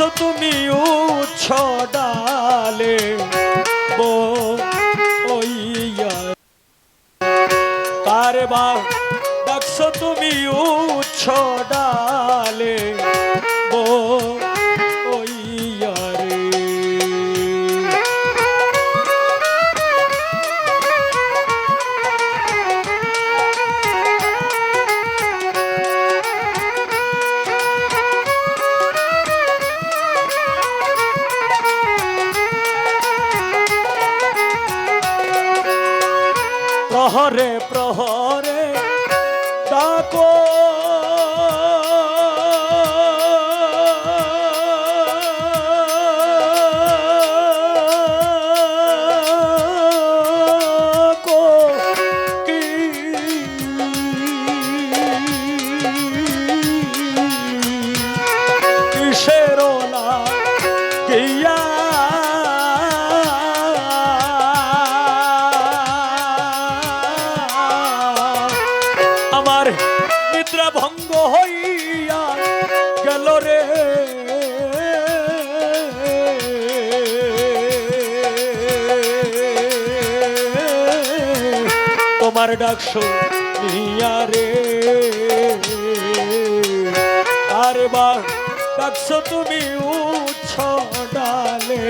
কারে ডাকছো তুমি উচ্ছ ডালে বো ওইয়া বা ডাকছো তুমি উচ্ছ ডালে প্রহরে প্রহরে আমার নিদ্রা ভঙ্গ হইয়া গেল রে। তোমার নিয়া রে। আরে বা ডাকছো তুমি উচ্ছ ডালে।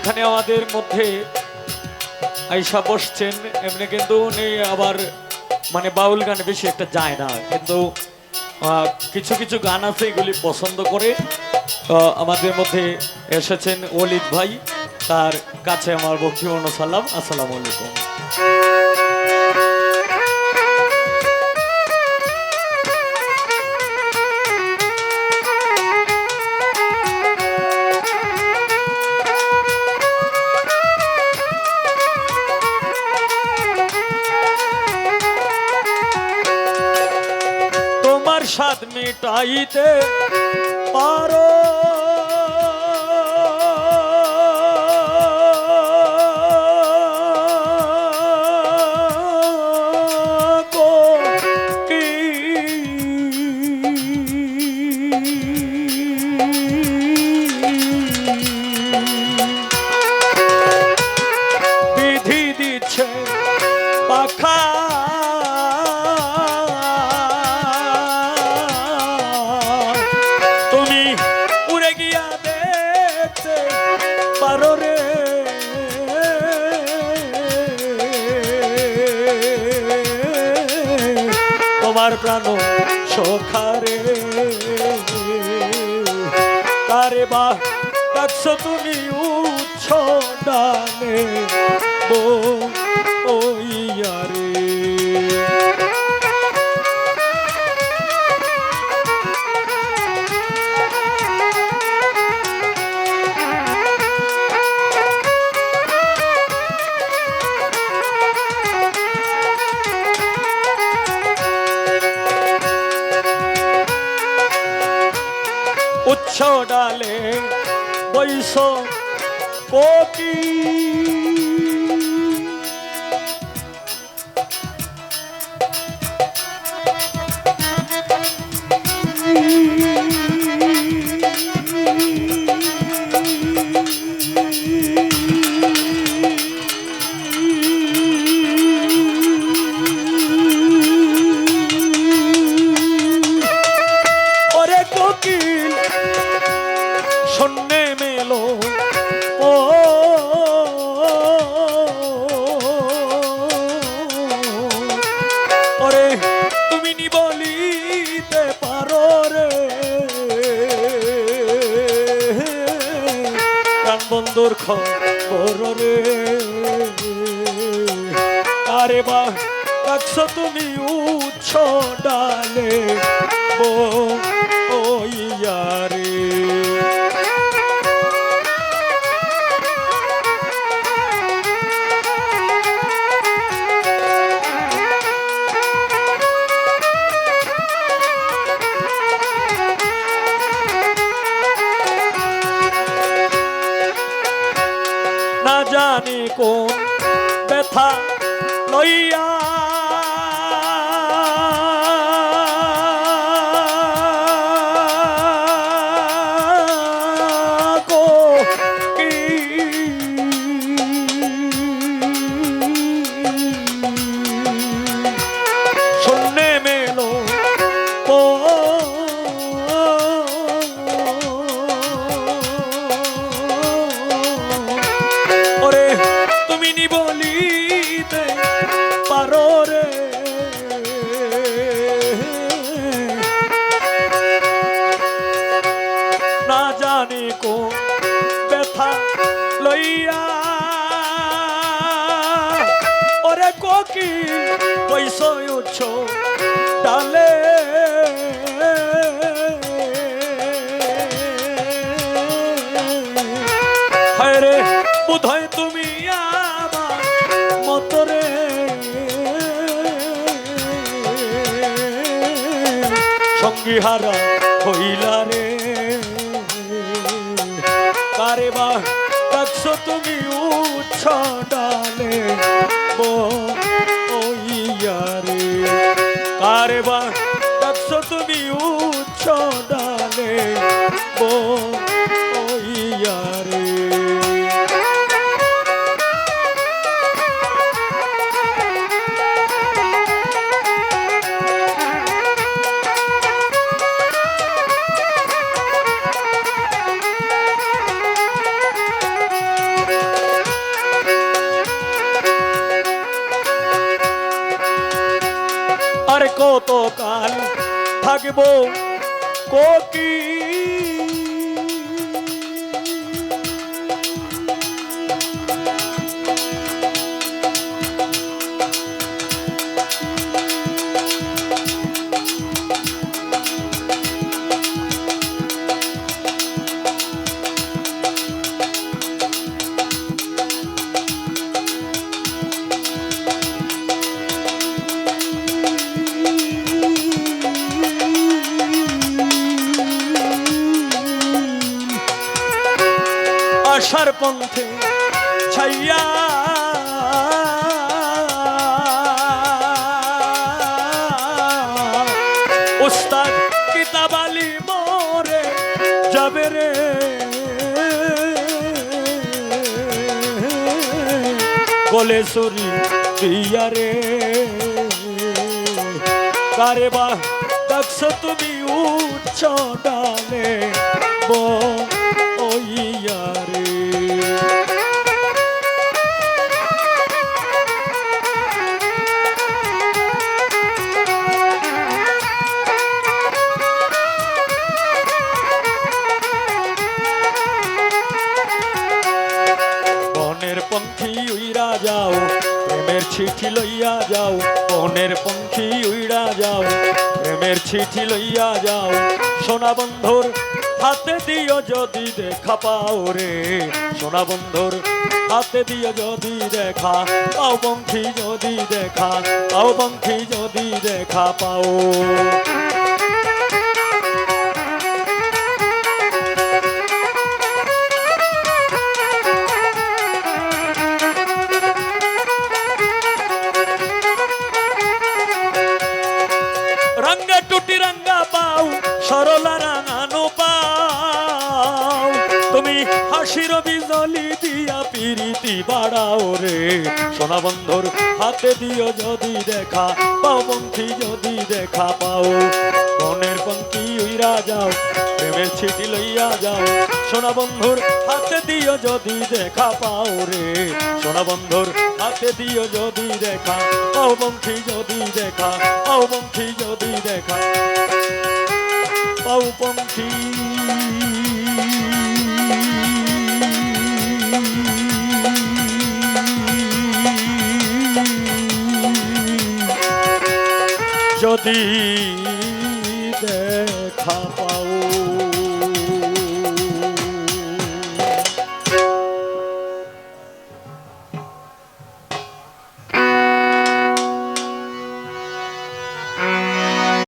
এখানে আমাদের মধ্যে আইসা বসছেন, এমনি কিন্তু উনি আবার মানে বাউল গান বেশি একটা যায় না। কিন্তু কিছু কিছু গান আছে এগুলি পছন্দ করে। আমাদের মধ্যে এসেছেন অলিদ ভাই, তার কাছে আমার বক্তিপূর্ণ সালাম আসসালামু আলাইকুম। মিটাইতে পারো। তোমার প্রাণ সখারে। কারে বা তুমি উচ্ছ ডানে বো ডালে বৈশ কোকি রে। আরে বা কাছ তুমি উচ্ছ ডালে ও ওইয়া কোন ব্যথা লইয়া বোধহয় তুমি আমার মতরে সঙ্গী হারা হইলা রে। কারে বা ডাকছো তুমি উচ্ছ ডালে বইয়া রে। কারে বা থাকব কোকি পন্থে ছাইয়া উস্তাদ কিতাবালি মোরে যাবে রে। গলে সরি রে। কারে বা ডাকছো তুমি উচ্চ ডালে বইয়া রে। যাও, প্রেমের চিঠি লইয়া যাও বনের পঙ্খী উইরা যাও, প্রেমের চিঠি লইয়া যাও। সোনা বন্ধুর হাতে দিও যদি দেখা পাও রে, সোনা বন্ধুর হাতে দিও যদি দেখা, পাও পঙ্খী যদি দেখা, পাও পঙ্খী যদি দেখা পাও। হাসির বিজলি দিয়া পিরিতি বাড়াও রে। সোনা বন্ধুর হাতে দিও যদি দেখা, পাও পঙ্খী যদি দেখা পাও। বনের পঙ্খী উইরা যাও, প্রেমের ছিটি লইয়া যাও। সোনা বন্ধুর হাতে দিও যদি দেখা পাও রে। সোনা বন্ধুর হাতে দিও যদি দেখা, পাও পঙ্খী যদি দেখা, পাও পঙ্খী যদি দেখা। পাও পঙ্খী। যদি দেখা পাও।